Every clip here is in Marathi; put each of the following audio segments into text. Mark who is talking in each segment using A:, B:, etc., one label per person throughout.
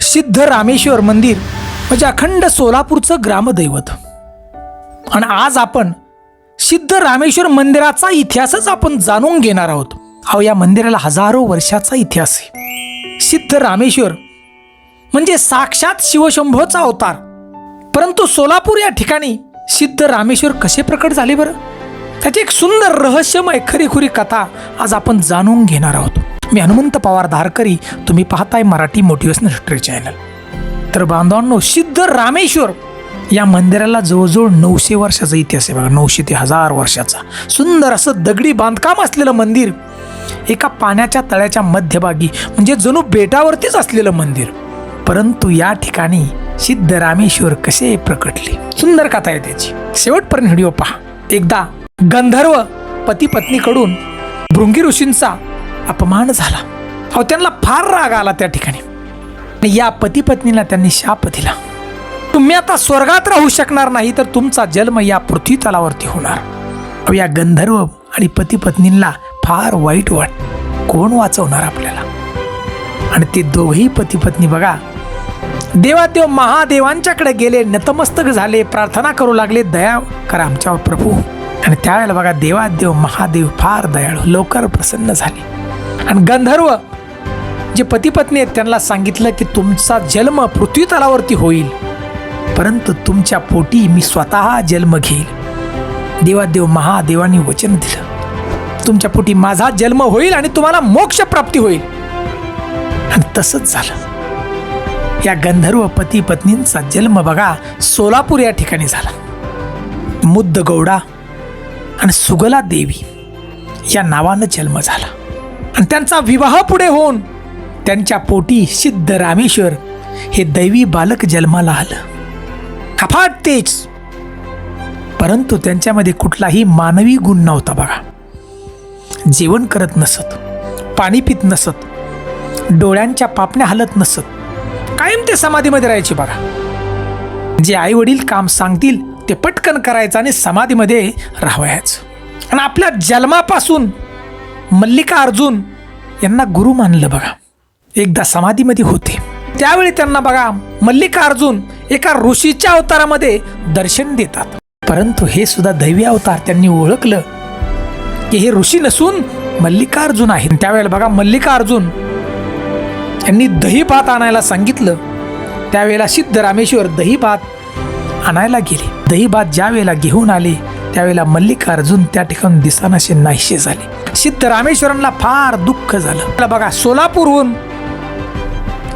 A: सिद्ध रामेश्वर मंदिर म्हणजे अखंड सोलापूरचं ग्रामदैवत. आणि आज आपण सिद्ध रामेश्वर मंदिराचा इतिहासच आपण जाणून घेणार आहोत. अहो या मंदिराला हजारो वर्षाचा इतिहास आहे. सिद्ध रामेश्वर म्हणजे साक्षात शिवशंभोचा अवतार. परंतु सोलापूर या ठिकाणी सिद्ध रामेश्वर कसे प्रकट झाले बरं? त्याची एक सुंदर रहस्यमय खरीखुरी कथा आज आपण जाणून घेणार आहोत. मी हनुमंत पवार धारकरी तुम्ही पाहताय मराठी मोटिवेशनल हिस्ट्री चॅनल तर बांधवांनो सिद्ध रामेश्वर या मंदिराला जवळजवळ नऊशे वर्षाचा इतिहास आहे बघा नऊशे ते हजार वर्षाचा. सुंदर असं दगडी बांधकाम असलेलं मंदिर एका पाण्याच्या तळ्याच्या मध्यभागी म्हणजे जणू बेटावरतीच असलेलं मंदिर. परंतु या ठिकाणी सिद्ध रामेश्वर कसे प्रकटले? सुंदर कथा आहे त्याची. शेवटपर्यंत व्हिडिओ पहा. एकदा गंधर्व पती पत्नीकडून भृंगी ऋषींचा अपमान झाला. अहो त्यांना फार राग आला त्या ठिकाणी. आणि या पती पत्नीला त्यांनी शाप दिला. तुम्ही आता स्वर्गात राहू शकणार नाही तर तुमचा जन्म या पृथ्वी तलावरती होणार. अहो, या गंधर्व आणि पती पत्नींना फार वाईट वाट कोण वाचवणार आपल्याला? आणि ते दोघेही पती पत्नी बघा देवादेव महादेवांच्याकडे गेले नतमस्तक झाले प्रार्थना करू लागले दया करा आमच्यावर प्रभू. आणि त्यावेळेला बघा देवादेव महादेव फार दयाळू लवकर प्रसन्न झाले. आणि गंधर्व जे पतीपत्नी आहेत त्यांना सांगितलं की तुमचा जन्म पृथ्वी तलावरती होईल परंतु तुमच्या पोटी मी स्वतः जन्म घेईल. देवादेव महादेवानी वचन दिलं. तुमच्या पोटी माझा जन्म होईल आणि तुम्हाला मोक्ष प्राप्ती होईल. आणि तसंच झालं. या गंधर्व पती पत्नींचा जन्म बघा सोलापूर या ठिकाणी झाला. मुद्द गौडा आणि सुगला देवी या नावानं जन्म झाला. आणि त्यांचा विवाह पुढे होऊन त्यांच्या पोटी सिद्ध रामेश्वर हे दैवी बालक जन्माला आलं. अफाट तेज. परंतु त्यांच्यामध्ये कुठलाही मानवी गुण नव्हता बघा जेवण करत नसत पाणी पित नसत डोळ्यांच्या पापण्या हलत नसत. कायम ते समाधीमध्ये राहायचे बघा जे आई वडील काम सांगतील ते पटकन करायचं आणि समाधीमध्ये राहावयाचं. आणि आपल्या जन्मापासून मल्लिका अर्जुन यांना गुरु मानलं बघा. एकदा समाधीमध्ये होते. त्यावेळी त्यांना बघा मल्लिका अर्जुन एका ऋषीच्या अवतारामध्ये दर्शन देतात. परंतु हे सुद्धा दैवी अवतार त्यांनी ओळखलं की हे ऋषी नसून मल्लिकार्जुन आहे त्यावेळेला बघा मल्लिकार्जुन यांनी दही भात आणायला सांगितलं. त्यावेळेला सिद्ध रामेश्वर दही भात आणायला गेले. दही भात ज्या वेळेला घेऊन आले त्यावेळेला मल्लिकार्जुन त्या ठिकाणी दिसानाशे नाहीशे झाले. सिद्ध रामेश्वरांना फार दुःख झालं. बघा सोलापूरहून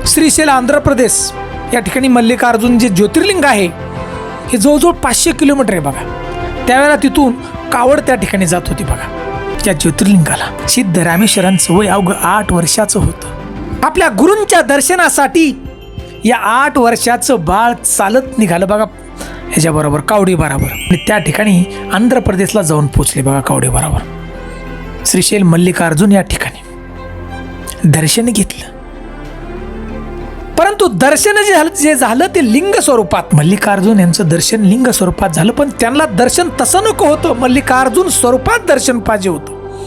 A: श्रीशैल आंध्र प्रदेश या ठिकाणी मल्लिकार्जुन जे ज्योतिर्लिंग आहे हे जवळजवळ पाचशे किलोमीटर आहे बघा. त्यावेळेला तिथून कावड त्या ठिकाणी जात होती बघा त्या ज्योतिर्लिंगाला. सिद्ध रामेश्वरांचं वय अवघं आठ वर्षाचं होतं. आपल्या गुरूंच्या दर्शनासाठी या आठ वर्षाचं बाळ चालत निघालं बघा. ह्याच्याबरोबर कावडी बरोबर आणि त्या ठिकाणी आंध्र प्रदेशला जाऊन पोचले बघा कावडी श्रीशैल मल्लिकार्जुन या ठिकाणी. दर्शन घेतलं. परंतु दर्शन जे झालं जे झालं ते लिंग स्वरूपात. मल्लिकार्जुन यांचं दर्शन लिंग स्वरूपात झालं पण त्यांना दर्शन तसं नको होतं. मल्लिकार्जुन स्वरूपात दर्शन पाहिजे होतं.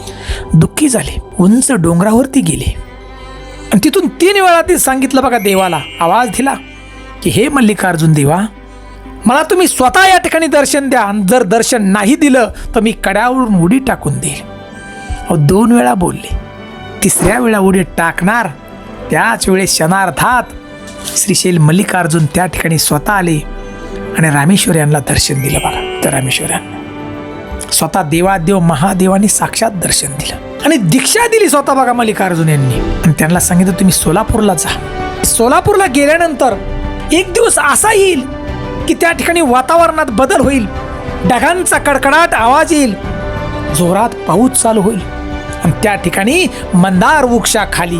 A: दुःखी झाले. उंच डोंगरावरती गेले. आणि तिथून तीन वेळा ते सांगितलं बघा देवाला. आवाज दिला की हे मल्लिकार्जुन देवा मला तुम्ही स्वतः या ठिकाणी दर्शन द्या. आणि जर दर्शन नाही दिलं तर मी कड्यावरून उडी टाकून देईल. अहो दोन वेळा बोलले. तिसऱ्या वेळा उडी टाकणार. त्याच वेळेस क्षणार्थात श्रीशैल मल्लिकार्जुन त्या ठिकाणी स्वतः आले आणि रामेश्वर यांना दर्शन दिलं बघा. तर रामेश्वर यांना स्वतः देवादेव महादेवाने साक्षात दर्शन दिलं. आणि दीक्षा दिली स्वतः बघा मल्लिकार्जुन यांनी. आणि त्यांना सांगितलं तुम्ही सोलापूरला जा. सोलापूरला गेल्यानंतर एक दिवस असा येईल की त्या ठिकाणी वातावरणात बदल होईल. ढगांचा कडकडाट आवाज येईल. जोरात पाऊस चालू होईल. आणि त्या ठिकाणी मंदार वृक्षाखाली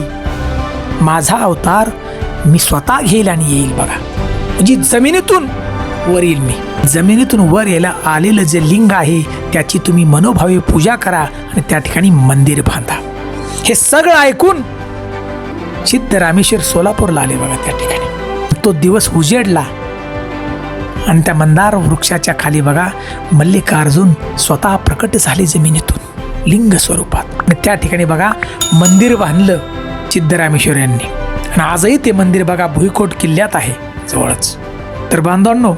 A: माझा अवतार मी स्वतः घेईल आणि येईल बघा. म्हणजे जमिनीतून वर येईल मी. जमिनीतून वर यायला आलेलं जे लिंग आहे त्याची तुम्ही मनोभावे पूजा करा आणि त्या ठिकाणी मंदिर बांधा. हे सगळं ऐकून सिद्ध रामेश्वर सोलापूरला आले बघा त्या ठिकाणी. तो दिवस उजेडला. आणि त्या मंदार वृक्षाच्या खाली बघा मल्लिकार्जुन स्वतः प्रकट झाले जमिनीतून लिंग स्वरूपात. आणि त्या ठिकाणी बघा मंदिर बांधलं सिद्धरामेश्वर यांनी आणि आजही ते मंदिर बघा भुईकोट किल्ल्यात आहे जवळच. तर बांधवांनो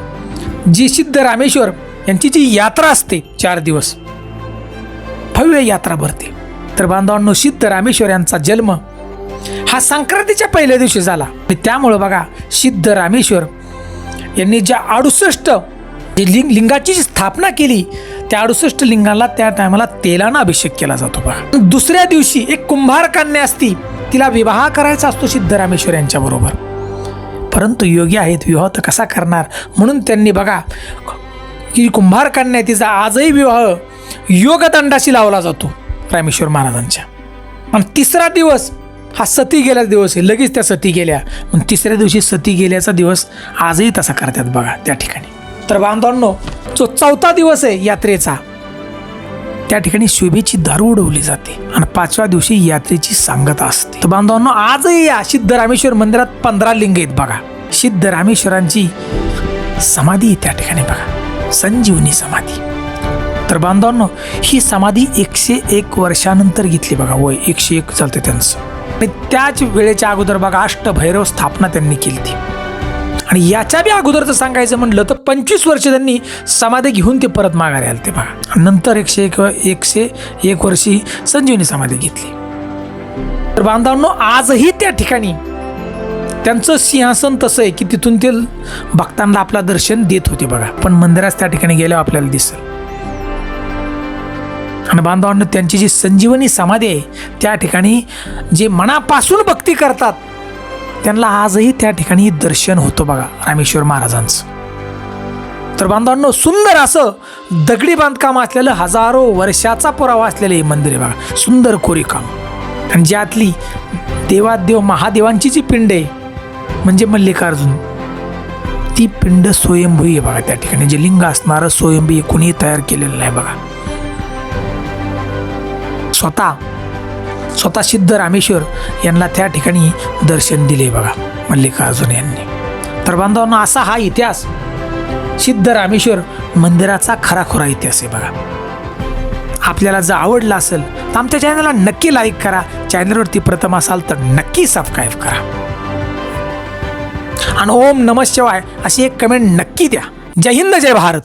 A: जी सिद्ध रामेश्वर यांची जी यात्रा असते चार दिवस भव्य यात्रा भरते. तर बांधवांनो सिद्ध रामेश्वर यांचा जन्म हा संक्रांतीच्या पहिल्या दिवशी झाला. त्यामुळं बघा सिद्ध रामेश्वर यांनी ज्या अडुसष्ट जी लिंग लिंगाची जी स्थापना केली त्या अडुसष्ट लिंगाला त्या टायमाला तेलानं अभिषेक केला जातो बघा. दुसऱ्या दिवशी एक कुंभार कन्या असती तिला विवाह करायचा असतो सिद्ध रामेश्वर यांच्या बरोबर. परंतु योगी आहेत विवाह तर कसा करणार? म्हणून त्यांनी बघा की कुंभार कन्या तिचा आजही विवाह योगदंडाशी लावला जातो रामेश्वर महाराजांच्या. आणि तिसरा दिवस हा सती गेल्याचा दिवस आहे. लगेच त्या सती गेल्या. मग तिसऱ्या दिवशी सती गेल्याचा दिवस आजही तसा करतात बघा त्या ठिकाणी. तर बांधवांनो जो चौथा दिवस आहे यात्रेचा त्या ठिकाणी शोभेची दारू उडवली जाते आणि पाचव्या दिवशी यात्रेची सांगता असते. तर बांधवांनो आजही या सिद्ध रामेश्वर मंदिरात पंधरा लिंग आहेत बघा. सिद्ध रामेश्वरांची समाधी त्या ठिकाणी बघा. संजीवनी समाधी. तर बांधवांनो ही समाधी एकशे एक वर्षानंतर घेतली बघा. वय एकशे एक चालते त्यांचं. आणि त्याच वेळेच्या अगोदर बघा अष्टभैरव स्थापना त्यांनी केली ती आणि याच्या बी अगोदरचं सांगायचं म्हणलं तर पंचवीस वर्ष त्यांनी समाधी घेऊन ते परत माघारी आले ते बघा. नंतर एकशे एक एकशे एक वर्षी संजीवनी समाधी घेतली. तर बांधवांनो आजही त्या ठिकाणी त्यांचं सिंहासन तसं आहे की तिथून ते भक्तांना आपला दर्शन देत होते बघा. पण मंदिरात त्या ठिकाणी गेल्यावर आपल्याला दिसेल. आणि बांधवांनो त्यांची जी संजीवनी समाधी आहे त्या ठिकाणी जे मनापासून भक्ती करतात त्यांना आजही त्या ठिकाणी दर्शन होतं बघा रामेश्वर महाराजांचं. तर बांधवांनो सुंदर असं दगडी बांधकाम असलेलं हजारो वर्षाचा पुरावा असलेलं हे मंदिर आहे बघा सुंदर कोरीकाम आणि ज्यातली देवादेव महादेवांची जी पिंड आहे म्हणजे मल्लिकार्जुन ती पिंड स्वयंभू आहे बघा त्या ठिकाणी. जे लिंग असणारं स्वयंभू हे तयार केलेलं नाही बघा. स्वतः स्वतः सिद्ध रामेश्वर यांना त्या ठिकाणी दर्शन दिले बघा मल्लिकार्जुन यांनी. तर बांधवांनो असा हा इतिहास सिद्ध रामेश्वर मंदिराचा खराखुरा इतिहास आहे बघा. आपल्याला जर आवडला असेल तर आमच्या चॅनलला नक्की लाईक करा. चॅनलवरती प्रथम असाल तर नक्की सबस्क्राईब करा. आणि ओम नमः शिवाय अशी एक कमेंट नक्की द्या. जय हिंद जय भारत.